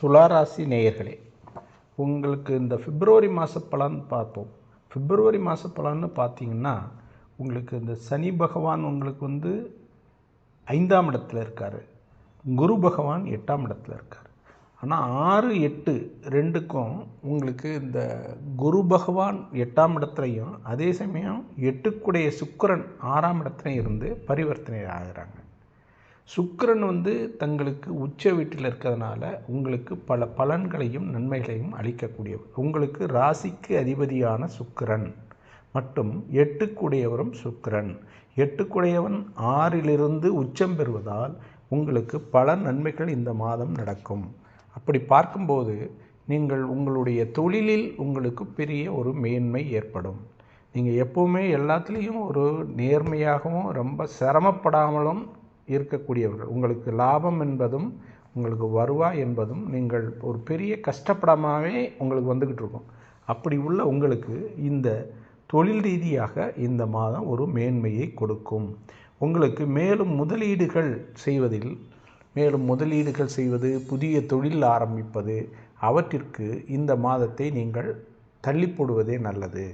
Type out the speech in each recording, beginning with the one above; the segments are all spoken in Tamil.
துளாராசி நேயர்களே உங்களுக்கு இந்த பிப்ரவரி மாத பலன் பார்ப்போம். பிப்ரவரி மாத பலன்னு பார்த்தீங்கன்னா உங்களுக்கு இந்த சனி பகவான் உங்களுக்கு வந்து ஐந்தாம் இடத்துல இருக்கார். குரு பகவான் எட்டாம் இடத்துல இருக்கார். ஆனால் ஆறு எட்டு ரெண்டுக்கும் உங்களுக்கு இந்த குரு பகவான் எட்டாம் இடத்துலையும் அதே சமயம் எட்டுக்குடைய சுக்கிரன் ஆறாம் இடத்துலையும் இருந்து பரிவர்த்தனை ஆகிறாங்க. சுக்கிரன் வந்து தங்களுக்கு உச்ச வீட்டில் இருக்கிறதுனால உங்களுக்கு பல பலன்களையும் நன்மைகளையும் அளிக்கக்கூடியவர். உங்களுக்கு ராசிக்கு அதிபதியான சுக்கிரன் மற்றும் எட்டுக்குடையவரும் சுக்கிரன். எட்டுக்குடையவன் ஆறிலிருந்து உச்சம் பெறுவதால் உங்களுக்கு பல நன்மைகள் இந்த மாதம் நடக்கும். அப்படி பார்க்கும்போது நீங்கள் உங்களுடைய தொழிலில் உங்களுக்கு பெரிய ஒரு மேன்மை ஏற்படும். நீங்கள் எப்போவுமே எல்லாத்துலேயும் ஒரு நேர்மையாகவும் ரொம்ப சிரமப்படாமலும் இருக்கக்கூடியவர்கள். உங்களுக்கு லாபம் என்பதும் உங்களுக்கு வருவாய் என்பதும் நீங்கள் ஒரு பெரிய கஷ்டப்படாமவே உங்களுக்கு வந்துக்கிட்டு இருக்கும். அப்படி உள்ள உங்களுக்கு இந்த தொழில் ரீதியாக இந்த மாதம் ஒரு மேன்மையை கொடுக்கும். உங்களுக்கு மேலும் முதலீடுகள் செய்வதில் மேலும் முதலீடுகள் செய்வது புதிய தொழில் ஆரம்பிப்பது அவற்றிற்கு இந்த மாதத்தை நீங்கள் தள்ளி போடுவதே நல்லது.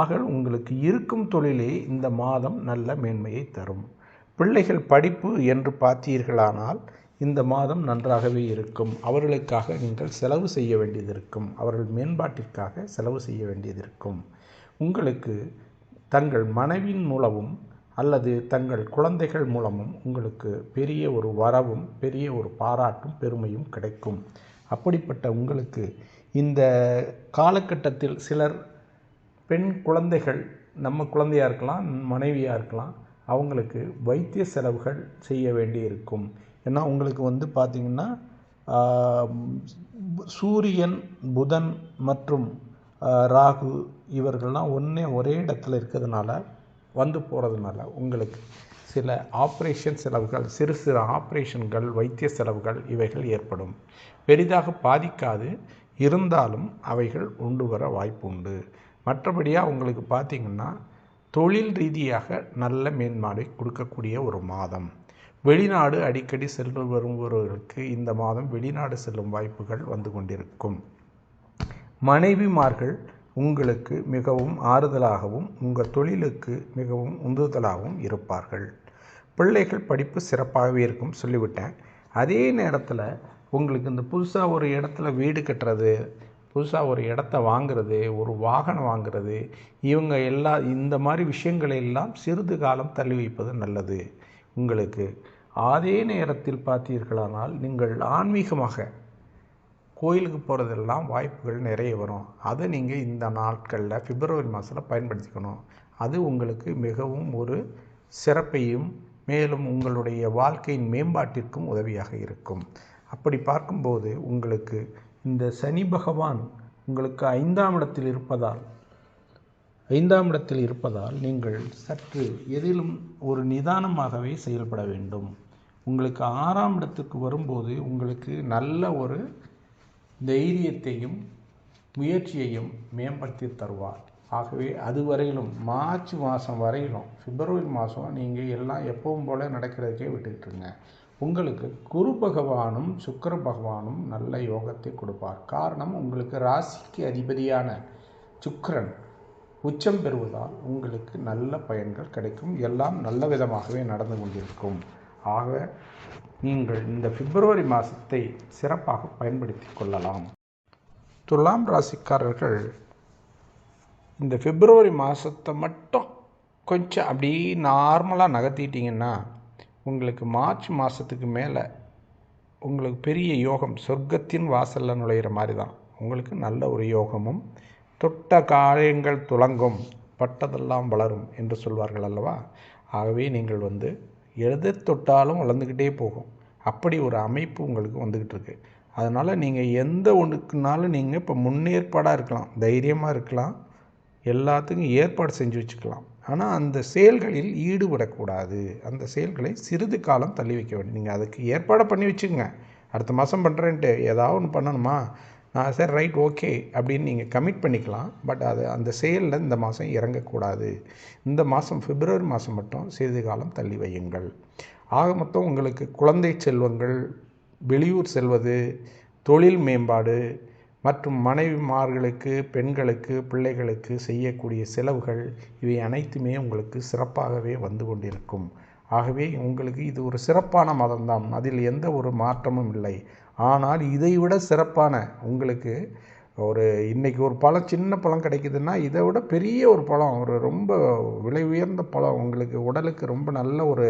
ஆக உங்களுக்கு இருக்கும் தொழிலே இந்த மாதம் நல்ல மேன்மையை தரும். பிள்ளைகள் படிப்பு என்று பார்த்தீர்களானால் இந்த மாதம் நன்றாகவே இருக்கும். அவர்களுக்காக நீங்கள் செலவு செய்ய வேண்டியது இருக்கும் அவர்கள் மேம்பாட்டிற்காக செலவு செய்ய வேண்டியது இருக்கும் உங்களுக்கு தங்கள் மனைவியின் மூலமும் அல்லது தங்கள் குழந்தைகள் மூலமும் உங்களுக்கு பெரிய ஒரு வரவும் பெரிய ஒரு பாராட்டும் பெருமையும் கிடைக்கும். அப்படிப்பட்ட உங்களுக்கு இந்த காலகட்டத்தில் சிலர் பெண் குழந்தைகள் நம்ம குழந்தையாக இருக்கலாம் மனைவியாக இருக்கலாம் அவங்களுக்கு வைத்திய செலவுகள் செய்ய வேண்டி இருக்கும் ஏன்னா உங்களுக்கு வந்து பார்த்திங்கன்னா சூரியன் புதன் மற்றும் ராகு இவர்கள்லாம் ஒன்றே ஒரே இடத்துல இருக்கிறதுனால வந்து போகிறதுனால உங்களுக்கு சில ஆப்ரேஷன் செலவுகள் சிறு சிறு ஆப்ரேஷன்கள் வைத்திய செலவுகள் இவைகள் ஏற்படும். பெரிதாக பாதிக்காது. இருந்தாலும் அவைகள் உண்டு வர வாய்ப்பு உண்டு. மற்றபடியாக உங்களுக்கு பார்த்திங்கன்னா தொழில் ரீதியாக நல்ல மேன்மாடை கொடுக்கக்கூடிய ஒரு மாதம். வெளிநாடு அடிக்கடி சென்று வருபவர்களுக்கு இந்த மாதம் வெளிநாடு செல்லும் வாய்ப்புகள் வந்து கொண்டிருக்கும். மனைவிமார்கள் உங்களுக்கு மிகவும் ஆறுதலாகவும் உங்கள் தொழிலுக்கு மிகவும் உந்துதலாகவும் இருப்பார்கள். பிள்ளைகள் படிப்பு சிறப்பாகவே இருக்கும் சொல்லிவிட்டேன். அதே நேரத்தில் உங்களுக்கு இந்த புதுசாக ஒரு இடத்துல வீடு கட்டுறது புதுசாக ஒரு இடத்த வாங்கிறது ஒரு வாகனம் வாங்கிறது இவங்க எல்லா இந்த மாதிரி விஷயங்களை எல்லாம் சிறிது காலம் தள்ளி வைப்பது நல்லது. உங்களுக்கு அதே நேரத்தில் பார்த்தீர்களானால் நீங்கள் ஆன்மீகமாக கோயிலுக்கு போகிறதெல்லாம் வாய்ப்புகள் நிறைய வரும். அதை நீங்கள் இந்த நாட்களில் பிப்ரவரி மாதத்தில் பயன்படுத்திக்கணும். அது உங்களுக்கு மிகவும் ஒரு சிறப்பையும் மேலும் உங்களுடைய வாழ்க்கையின் மேம்பாட்டிற்கும் உதவியாக இருக்கும். அப்படி பார்க்கும்போது உங்களுக்கு இந்த சனி பகவான் உங்களுக்கு ஐந்தாம் இடத்தில் இருப்பதால் ஐந்தாம் இடத்தில் இருப்பதால் நீங்கள் சற்று எதிலும் ஒரு நிதானமாகவே செயல்பட வேண்டும். உங்களுக்கு ஆறாம் இடத்துக்கு வரும்போது உங்களுக்கு நல்ல ஒரு தைரியத்தையும் முயற்சியையும் மேம்படுத்தி தருவார். ஆகவே அது வரையிலும் மார்ச் மாதம் வரையிலும் பிப்ரவரி மாதம் நீங்கள் எல்லாம் எப்பவும் போல் நடக்கிறதுக்கே விட்டுக்கிட்டுருங்க. உங்களுக்கு குரு பகவானும் சுக்கர பகவானும் நல்ல யோகத்தை கொடுப்பார். காரணம் உங்களுக்கு ராசிக்கு அதிபதியான சுக்கரன் உச்சம் பெறுவதால் உங்களுக்கு நல்ல பயன்கள் கிடைக்கும். எல்லாம் நல்ல விதமாகவே நடந்து கொண்டிருக்கும். ஆக நீங்கள் இந்த பிப்ரவரி மாதத்தை சிறப்பாக பயன்படுத்தி கொள்ளலாம். துலாம் ராசிக்காரர்கள் இந்த பிப்ரவரி மாதத்தை மட்டும் கொஞ்சம் அப்படியே நார்மலாக நகர்த்திட்டிங்கன்னா உங்களுக்கு மார்ச் மாதத்துக்கு மேலே உங்களுக்கு பெரிய யோகம் சொர்க்கத்தின் வாசலில் நுழையிற மாதிரி தான் உங்களுக்கு நல்ல ஒரு யோகமும் தொட்ட காரியங்கள் துலங்கும் பட்டதெல்லாம் வளரும் என்று சொல்வார்கள் அல்லவா? ஆகவே நீங்கள் வந்து எது தொட்டாலும் வளர்ந்துக்கிட்டே போகும். அப்படி ஒரு அமைப்பு உங்களுக்கு வந்துக்கிட்டு இருக்கு. அதனால் நீங்கள் எந்த ஒன்றுக்குனாலும் நீங்கள் இப்போ முன்னேற்பாடாக இருக்கலாம். தைரியமாக இருக்கலாம். எல்லாத்துக்கும் ஏற்பாடு செஞ்சு வச்சுக்கலாம். ஆனால் அந்த செயல்களில் ஈடுபடக்கூடாது. அந்த செயல்களை சிறிது காலம் தள்ளி வைக்க வேண்டும். நீங்கள் அதுக்கு ஏற்பாடு பண்ணி வச்சுக்கோங்க. அடுத்த மாதம் பண்ணுறேன்ட்டு ஏதாவது ஒன்று பண்ணணுமா? நான் சரி ரைட் ஓகே அப்படின்னு நீங்கள் கமிட் பண்ணிக்கலாம். பட் அது அந்த செயலில் இந்த மாதம் இறங்கக்கூடாது. இந்த மாதம் பிப்ரவரி மாதம் மட்டும் சிறிது காலம் தள்ளி வையுங்கள். ஆக மொத்தம் உங்களுக்கு குழந்தை செல்வங்கள் வெளியூர் செல்வது தொழில் மேம்பாடு மற்றும் மனைவிமார்களுக்கு பெண்களுக்கு பிள்ளைகளுக்கு செய்யக்கூடிய செலவுகள் இவை அனைத்துமே உங்களுக்கு சிறப்பாகவே வந்து கொண்டிருக்கும். ஆகவே உங்களுக்கு இது ஒரு சிறப்பான மதம்தான். அதில் எந்த ஒரு மாற்றமும் இல்லை. ஆனால் இதைவிட சிறப்பான உங்களுக்கு ஒரு இன்றைக்கி ஒரு பழம் சின்ன பழம் கிடைக்குதுன்னா இதை விட பெரிய ஒரு பழம் ஒரு ரொம்ப விலை உயர்ந்த பழம் உங்களுக்கு உடலுக்கு ரொம்ப நல்ல ஒரு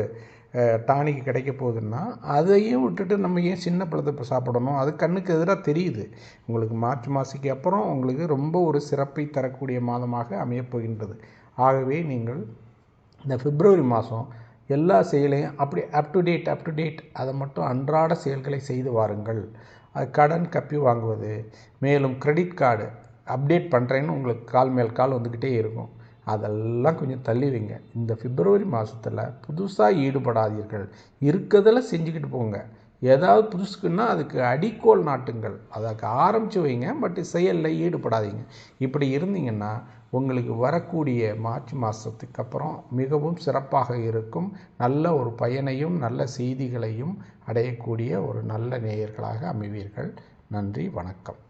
டானிக்கு கிடைக்க போகுதுன்னா அதையும் விட்டுட்டு நம்ம ஏன் சின்ன பழத்தை இப்போ சாப்பிடணும்? அது கண்ணுக்கு எதிராக தெரியுது. உங்களுக்கு மார்ச் மாசிக்கு அப்புறம் உங்களுக்கு ரொம்ப ஒரு சிறப்பை தரக்கூடிய மாதமாக அமையப்போகின்றது ஆகவே நீங்கள் இந்த பிப்ரவரி மாதம் எல்லா செயலையும் அப்படி up to date up to date அதை மட்டும் அன்றாட செயல்களை செய்து வாருங்கள். அது கடன் கப்பி வாங்குவது. மேலும் கிரெடிட் கார்டு அப்டேட் பண்ணுறேன்னு உங்களுக்கு கால் மேல் கால் வந்துக்கிட்டே இருக்கும். அதெல்லாம் கொஞ்சம் தள்ளி வைங்க இந்த பிப்ரவரி மாதத்தில் புதுசாக ஈடுபடாதீர்கள். இருக்கிறதில் செஞ்சுக்கிட்டு போங்க. ஏதாவது புதுசுக்குன்னா அதுக்கு அடிக்கோல் நாட்டுங்கள். அதுக்கு ஆரம்பித்து வைங்க பட் செயலில் ஈடுபடாதீங்க. இப்படி இருந்தீங்கன்னா உங்களுக்கு வரக்கூடிய மார்ச் மாதத்துக்கு அப்புறம் மிகவும் சிறப்பாக இருக்கும். நல்ல ஒரு பயனையும் நல்ல செய்திகளையும் அடையக்கூடிய ஒரு நல்ல நேயர்களாக அமைவீர்கள். நன்றி வணக்கம்.